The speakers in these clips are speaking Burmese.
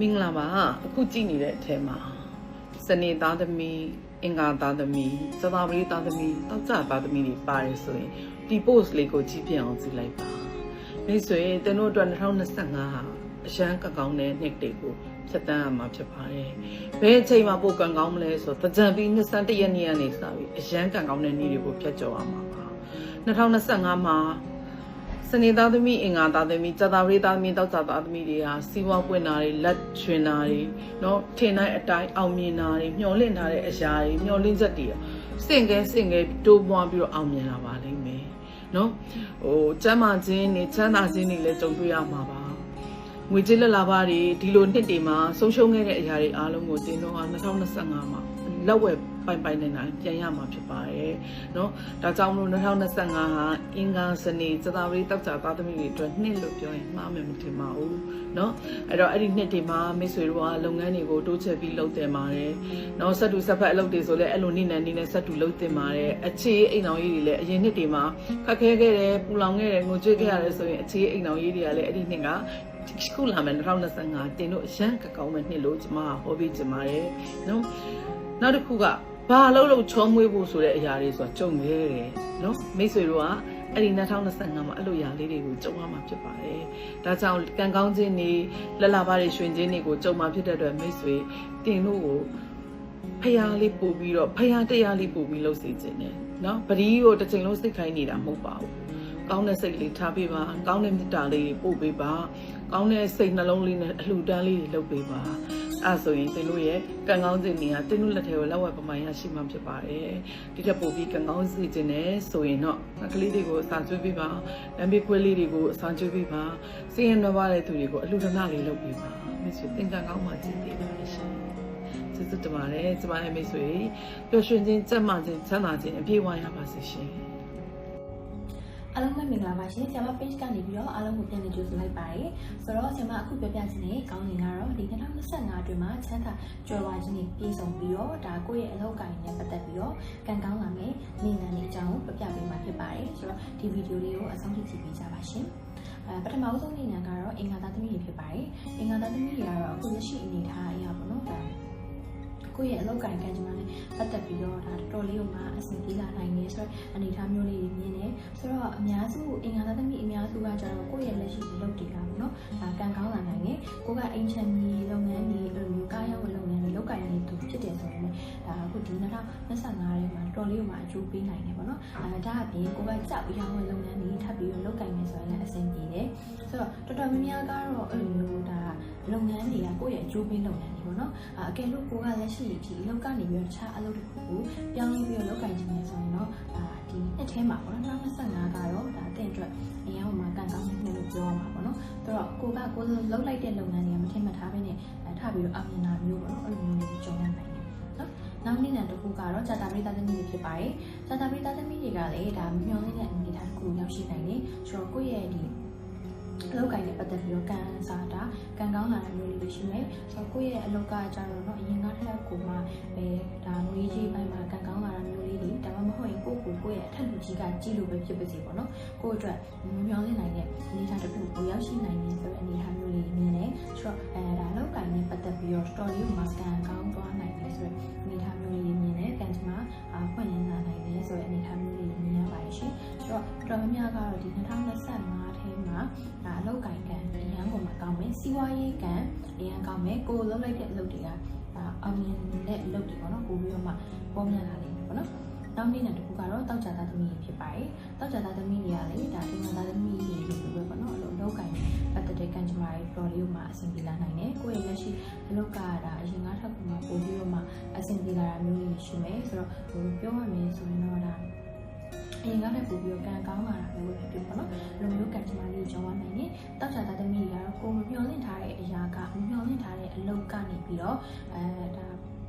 မင်္ဂလာပါအခုကြည့်နေတဲ့အထဲမှာစနေသားသမီးအင်္ဂါသားသမီးသဘာဝရီသားသမီးတောက်ကြသားသမီးတွေပါတယ်ဆိုရင်ဒီ post လေးကိုကြည့်ပြအောင်ကြည့်လိုက်ပါမိတ်ဆွေတင်တို့အတွက်2025ဟာအရန်ကကောင်းတဲ့နှစ်တွေကိုဖြတ်တန်းရမှာဖြစ်ပါတယ်ဘယ်အချိန်မှာပိုကံကောင်းမလဲဆိုတော့တကြံပြီး21ရက်နေ့ကနေစပြီးအရန်ကံကောင်းတဲ့နေ့တွေကိုဖြတ်ကျော်ရမှာပါ2025မှာ စနေသားသမီးအင်္ဂါသားသမီးဇာတာဝရိသားသမီးတောက်ဇာသားသမီးတွေဟာစီးပွားပွင့်တာတွေလက်ချွင်တာတွေเนาะထင်တိုင်းအတိုင်းအောင်မြင်တာတွေမျှော်လင့်ထားတဲ့အရာတွေမျှော်လင့်ချက်တွေစင်ကဲစင်ကဲတိုးပွားပြီးတော့အောင်မြင်လာပါလိမ့်မယ်เนาะဟိုကျမ်းမာခြင်းနေချမ်းသာခြင်းတွေလည်းကြုံတွေ့ရမှာပါငွေကြေးလက်လာပါတွေဒီလိုနှစ်တွေမှာဆုံးရှုံးခဲ့တဲ့အရာတွေအားလုံးကိုတင်တော့2025မှာ လက်ဝဲပိုင်ပိုင်နိုင်နိုင်ပြန်ရမှာဖြစ်ပါတယ်เนาะဒါကြောင့်မလို့2025ဟာအင်္ဂါစနေစတာဝရီတောက်ကြသားသမီးတွေအတွက်နှစ်လို့ပြောရင်မှားမယ်မထင်ပါဘူးเนาะအဲ့တော့အဲ့ဒီနှစ်တွေမှာမိတ်ဆွေတို့ကလုပ်ငန်းတွေကိုတိုးချဲ့ပြီးလုပ်တင်ပါတယ်เนาะဆက်တူဆက်ဖက်အလုပ်တွေဆိုလည်းအဲ့လိုနေ့နဲ့နေ့နဲ့ဆက်တူလုပ်တင်ပါတယ်အခြေအိမ်အောင်ရေးတွေလည်းအရင်နှစ်တွေမှာခက်ခဲခဲ့တယ်ပူလောင်ခဲ့တယ်ငိုကြွေးခဲ့ရတယ်ဆိုရင်အခြေအိမ်အောင်ရေးတွေကလည်းအဲ့ဒီနှစ်ကခုလာမယ်2025တင်တို့အရန်ကကောင်းမဲ့နှစ်လို့ကျွန်မဟောပြီးကျင်ပါတယ်နော် နောက်တစ်ခုကဘာလို့လို့ချောမွေးဖို့ဆိုတဲ့အရာတွေဆိုတာကြုံခဲ့တယ်နော်မိတ်ဆွေတို့ကအဲ့ဒီ2025မှာအဲ့လိုຢာလေးတွေကိုကြုံရမှာဖြစ်ပါတယ်။ဒါကြောင့်ကံကောင်းခြင်းတွေလက်လာပါတွေရွှင်ခြင်းတွေကိုကြုံမှာဖြစ်တဲ့အတွက်မိတ်ဆွေတင်တို့ကိုဖျားလေးပို့ပြီးတော့ဖျားတရားလေးပို့ပြီးလှုပ်စေခြင်းနဲ့နော်ပရီးကိုတစ်ချိန်လုံးစိတ်ခိုင်းနေတာမဟုတ်ပါဘူး။ကောင်းတဲ့စိတ်လေးထားပေးပါကောင်းတဲ့မေတ္တာလေးပို့ပေးပါကောင်းတဲ့စိတ်နှလုံးလေးနဲ့အလှူဒန်းလေးတွေလုပ်ပေးပါ အဲဆိုရင်သင်တို့ရဲ့ကံကောင်းခြင်းတွေကသင်တို့လက်ထဲကိုလောက်ဝက်ပမာရရှိမှဖြစ်ပါတယ်ဒီထက်ပိုပြီးကံကောင်းစေခြင်းနဲ့ဆိုရင်တော့ကလေးတွေကိုအစာကျွေးပေးပါလမ်းဘေးခွဲလေးတွေကိုအစာကျွေးပေးပါစီးရင်နှွားတဲ့သူတွေကိုအလှူဒန်းလေးလုပ်ပေးပါမိတ်ဆွေသင်ကံကောင်းမှကြည့်ပေးပါရှင်ကျေးဇူးတင်ပါတယ်ကျမရဲ့မိတ်ဆွေပျော်ရွှင်ခြင်းကြက်မှခြင်းချမ်းသာခြင်းအပြည့်အဝရပါစေရှင် အားလုံးပဲမင်္ဂလာပါရှင်ဆရာမ page ကနေပြီးတော့အားလုံးကိုပြန်လည်ကြိုဆိုလိုက်ပါတယ်ဆိုတော့ဆရာမအခုပြောပြခြင်းနဲ့ကောင်းနေကတော့ဒီ2025အတွင်းမှာချမ်းသာကြွယ်ဝခြင်းတွေပြည့်စုံပြီးတော့ဒါကိုယ့်ရဲ့အလုပ်ကိုင်နဲ့ပတ်သက်ပြီးတော့ကံကောင်းလာမယ်နေနံနေအကြောင်းကိုပြပြပေးမှာဖြစ်ပါတယ်ဆိုတော့ဒီဗီဒီယိုလေးကိုအဆုံးထိကြည့်ပေးကြပါရှင်အဲပထမဆုံးနေနံကတော့အင်္ဂါသားသမီးတွေဖြစ်ပါတယ်အင်္ဂါသားသမီးတွေကတော့အခုလက်ရှိအနေထားအရာပေါ့နော်ဒါ ကိုယ့်ရဲ့အလုပ်ကိုင်ကံကြမ္မာနဲ့ပတ်သက်ပြီးတော့ဒါတော်တော်လေးကိုမှအဆင်ပြေလာနိုင်နေဆိုတော့အနေအထားမျိုးလေးတွေမြင်နေဆိုတော့အများစုအင်္ဂါသားသမီးအများစုကကျတော့ကိုယ့်ရဲ့လက်ရှိလုပ်တွေကပေါ့နော်ဒါကံကောင်းလာနိုင်တယ်ကိုကအိမ်ချမ်းကြီး ဒါအခုဒီ2025ထဲမှာတော်တော်လေးကိုမှအကျိုးပေးနိုင်တယ်ပေါ့နော်အဲဒါအပြင်ကိုကကြောက်ရောင်းဝယ်လုပ်ငန်းတွေထပ်ပြီးတော့လုပ်ကိုင်နေဆိုရင်လည်းအဆင်ပြေတယ်ဆိုတော့တော်တော်များများကတော့အဲ့လိုမျိုးဒါလုပ်ငန်းတွေကကိုယ့်ရဲ့အကျိုးပေးလုပ်ငန်းတွေပေါ့နော်အကယ်လို့ကိုကလက်ရှိဒီအလုပ်ကနေပြီးတော့တခြားအလုပ်တစ်ခုကိုပြောင်းလဲပြီးတော့လုပ်ကိုင်နေဆိုရင်တော့ဒါဒီနှစ်ထဲမှာပေါ့နော်2025ကတော့ဒါအတဲ့အတွက်အရင်ကမှကံကောင်းနေလို့ပြောရမှာပေါ့နော်ဆိုတော့ကိုကကိုလုပ်လိုက်တဲ့လုပ်ငန်းတွေကမထင်မှတ်ထားဘဲနဲ့ထပ်ပြီးတော့အမြင်နာမျိုးပေါ့နော်အဲ့လိုမျိုးတွေကြုံရနိုင်တယ် နော်နောက်နေ့နဲ့တစ်ခုကတော့ဇာတာပရိသတ်သမီးတွေဖြစ်ပါတယ်ဇာတာပရိသတ်သမီးတွေကလည်းဒါမျှော်လင့်တဲ့အနေအထားတစ်ခုရောက်ရှိနိုင်တယ်ဆိုတော့ကိုယ့်ရဲ့ဒီ အလုပ်ကိုင်းနဲ့ပတ်သက်ပြီးတော့ကံစားတာကံကောင်းလာတဲ့မျိုးတွေရှိမယ်။ဆိုတော့ကိုယ့်ရဲ့အလုပ်ကကြတော့တော့အရင်ကထက်ကိုမှအဲဒါငွေကြီးပိုင်းမှာကံကောင်းလာတာမျိုးလေးတွေဒါမှမဟုတ်ရင်ကိုယ့်ကိုကိုယ့်ရဲ့အထက်လူကြီးကကြီးလို့ပဲဖြစ်ပါစေပေါ့နော်။ကိုယ့်အတွက်မမျောလင့်နိုင်တဲ့အနေအထားတစ်ခုကိုရောက်ရှိနိုင်တဲ့ဆိုတဲ့အနေအထားမျိုးလေးမြင်တယ်။ဆိုတော့အဲဒါအလုပ်ကိုင်းနဲ့ပတ်သက်ပြီးတော့ story မှာကံကောင်းသွားနိုင်တယ်ဆိုတဲ့အနေအထားမျိုးလေး လောက်ကင်ကံအရန်ကိုမှကောင်းမယ်စီးပွားရေးကံအရန်ကောင်းမယ်ကိုယ်လုပ်လိုက်တဲ့အလုပ်တွေကဒါအောင်မြင်တဲ့အလုပ်တွေပေါ့နော်ပို့ပြီးတော့မှပေါ်များလာလိမ့်မယ်ပေါ့နော်နောက်နေ့နဲ့တစ်ခုကတော့တောက်ကြသားသမီးတွေဖြစ်ပါတယ်။တောက်ကြသားသမီးတွေကလေဒါတင်သားသမီးတွေလို့ပဲပေါ့နော်။အလုပ်လောက်ကင်ပတ်သက်တဲ့ကံကြမ္မာတွေတော်လေးကိုမှအဆင်ပြေလာနိုင်တယ်။ကိုယ့်ရဲ့လက်ရှိအလုပ်ကဒါအရင်ကထပ်ကမှပို့ပြီးတော့မှအဆင်ပြေလာတာမျိုးလေးရှိမယ်။ဆိုတော့ဟိုပြောရမယ်ဆိုရင်တော့ဒါ အရင်ကတည်းကပို့ပြီးတော့ကံကောင်းလာတာမျိုးပဲဖြစ်ပေါ့နော်။လိုမျိုးကံကြမ္မာလေးကြောင်းရနိုင်တယ်။တောက်ကြသားသမီးတွေကတော့ကိုယ်မမျှော်လင့်ထားတဲ့အရာကမမျှော်လင့်ထားတဲ့အလုပ်ကနေပြီးတော့အဲဒါ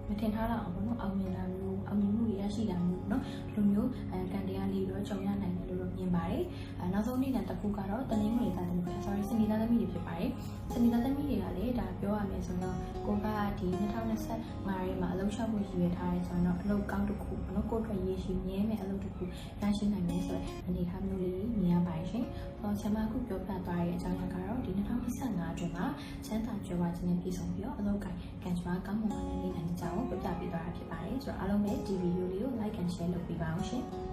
မထင်ထားတော့အောင်ပေါ့နော်အောင်မြင်လာမျိုးအောင်မြင်မှုတွေရရှိတာမျိုးเนาะဒီလိုမျိုးအဲကံတရားလေးတော့ကြုံရနိုင်တယ် ် လို့မြင်ပါတယ်အဲနောက်ဆုံးနေ့နဲ့တစ်ခုကတော့တနင်္ဂနွေသားသမီး sorry စနေသားသမီးတွေဖြစ်ပါတယ်စနေသားသမီးတွေကလည်းဒါပြောရမယ်ဆိုတော့ကိုကဒီ2025ရဲမှာအလုပ်ရှောက်ဖို့ရည်ရွယ်ထားတယ်ဆိုတော့အလုပ်ကောင်းတစ်ခုပေါ့နော်ကိုယ့်အတွက်ရည်ရှိမြဲမဲ့အလုပ်တစ်ခုရရှိနိုင်မယ်ဆိုတဲ့အနေအထားမျိုးလေးမြင်ရပါတယ်ရှင်။ဟောဆရာမအခုပြောပြသွားတဲ့အကြောင်းအရာကတော့ဒီ2025အတွင်းမှာချမ်းသာကြွယ်ဝခြင်းနဲ့ပြည်ဆုံးပြီးတော့အလုပ်ကိုင်ကံကြမ္မာကောင်းမွန်တဲ့နေ့တိုင်းအကြောင်းကိုပြပြပေးသွားတာဖြစ်ပါတယ်။ဆိုတော့အားလုံးပဲဒီဗီဒီယိုလေးကို like and share လုပ်ပေးပါအောင်ရှင်။